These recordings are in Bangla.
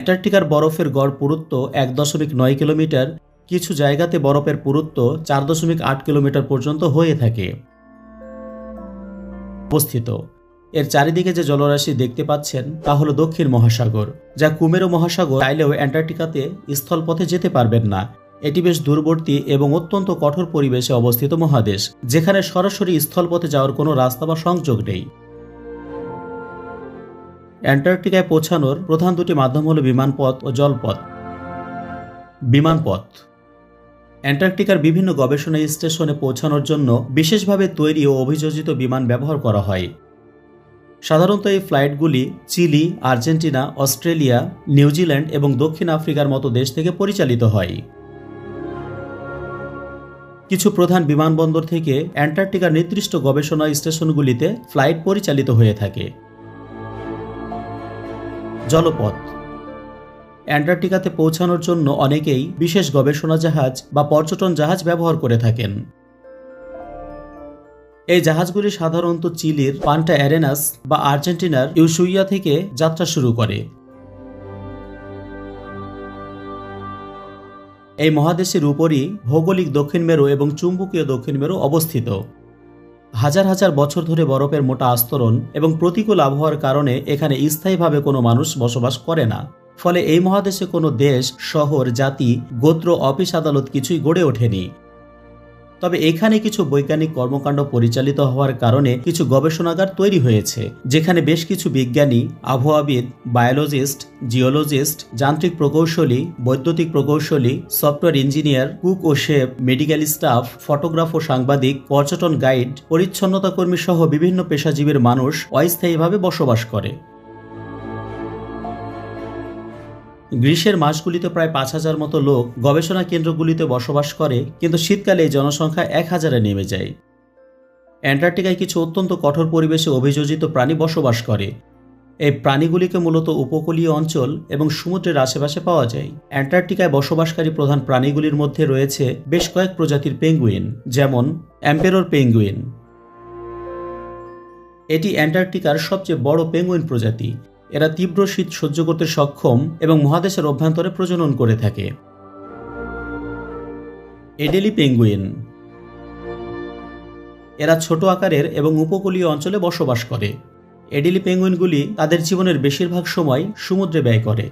অ্যান্টার্কটিকার বরফের গড় পুরুত্ব এক দশমিক নয় কিলোমিটার, কিছু জায়গাতে বরফের পুরুত্ব চার দশমিক আট কিলোমিটার পর্যন্ত হয়ে থাকে। অবস্থিত। এর চারিদিকে যে জলরাশি দেখতে পাচ্ছেন, তা হলো দক্ষিণ মহাসাগর, যা কুমেরো মহাসাগর চাইলেও অ্যান্টার্কটিকাতে স্থলপথে যেতে পারবেন না। এটি বেশ দূরবর্তী এবং অত্যন্ত কঠোর পরিবেশে অবস্থিত মহাদেশ, যেখানে সরাসরি স্থলপথে যাওয়ার কোনো রাস্তা বা সংযোগ নেই। অ্যান্টার্কটিকায় পৌঁছানোর প্রধান দুটি মাধ্যম হল বিমানপথ ও জলপথ। বিমানপথ। অ্যান্টার্কটিকার বিভিন্ন গবেষণা স্টেশনে পৌঁছানোর জন্য বিশেষভাবে তৈরি ও অভিযোজিত বিমান ব্যবহার করা হয়। সাধারণত এই ফ্লাইটগুলি Chile, Argentina, Australia, New Zealand এবং দক্ষিণ আফ্রিকার মতো দেশ থেকে পরিচালিত হয়। কিছু প্রধান বিমানবন্দর থেকে অ্যান্টার্কটিকার নির্দিষ্ট গবেষণা স্টেশনগুলিতে ফ্লাইট পরিচালিত হয়ে থাকে। জলপথ। অ্যান্টার্কটিকাতে পৌঁছানোর জন্য অনেকেই বিশেষ গবেষণা জাহাজ বা পর্যটন জাহাজ ব্যবহার করে থাকেন। এই জাহাজগুলি সাধারণত চিলির পান্টা অ্যারেনাস বা আর্জেন্টিনার ইউসুইয়া থেকে যাত্রা শুরু করে। এই মহাদেশের উপরই ভৌগোলিক দক্ষিণ মেরু এবং চুম্বকীয় দক্ষিণ মেরু অবস্থিত। হাজার হাজার বছর ধরে বরফের মোটা আস্তরণ এবং প্রতিকূল আবহাওয়ার কারণে এখানে স্থায়ীভাবে কোনো মানুষ বসবাস করে না। ফলে এই মহাদেশে কোনো দেশ, শহর, জাতি, গোত্র, অফিস, আদালত কিছুই গড়ে ওঠেনি। তবে এখানে কিছু বৈজ্ঞানিক কর্মকাণ্ড পরিচালিত হওয়ার কারণে কিছু গবেষণাগার তৈরি হয়েছে, যেখানে বেশ কিছু বিজ্ঞানী, আবহাওয়াবিদ, বায়োলজিস্ট, জিওলজিস্ট, যান্ত্রিক প্রকৌশলী, বৈদ্যুতিক প্রকৌশলী, সফটওয়্যার ইঞ্জিনিয়ার, কুক ও শেফ, মেডিকেল স্টাফ, ফটোগ্রাফ ও সাংবাদিক, পর্যটন গাইড পরিচ্ছন্নতা কর্মী সহ বিভিন্ন পেশাজীবীর মানুষ অস্থায়ীভাবে বসবাস করে। গ্রীষ্মের মাসগুলিতে প্রায় পাঁচ হাজার মতো লোক গবেষণা কেন্দ্রগুলিতে বসবাস করে, কিন্তু শীতকালে এই জনসংখ্যা এক হাজারে নেমে যায়। অ্যান্টার্কটিকায় কিছু অত্যন্ত কঠোর পরিবেশে অভিযোজিত প্রাণী বসবাস করে। এই প্রাণীগুলিকে মূলত উপকূলীয় অঞ্চল এবং সমুদ্রের আশেপাশে পাওয়া যায়। অ্যান্টার্কটিকায় বসবাসকারী প্রধান প্রাণীগুলির মধ্যে রয়েছে বেশ কয়েক প্রজাতির পেঙ্গুইন, যেমন অ্যাম্পেরোর পেঙ্গুইন। এটি অ্যান্টার্কটিকার সবচেয়ে বড় পেঙ্গুইন প্রজাতি। এরা তীব্র শীত সহ্য করতে সক্ষম এবং মহাদেশের অভ্যন্তরে প্রজনন করে থাকে। Adelie penguin. এরা ছোট আকারের এবং উপকূলীয় অঞ্চলে বসবাস করে। এডেলি পেঙ্গুইনগুলি তাদের জীবনের বেশিরভাগ সময় সমুদ্রে ব্যয় করে।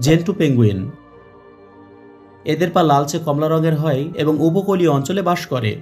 Gentoo penguin. এদের পা লালচে কমলা রঙের হয় এবং উপকূলীয় অঞ্চলে বাস করে।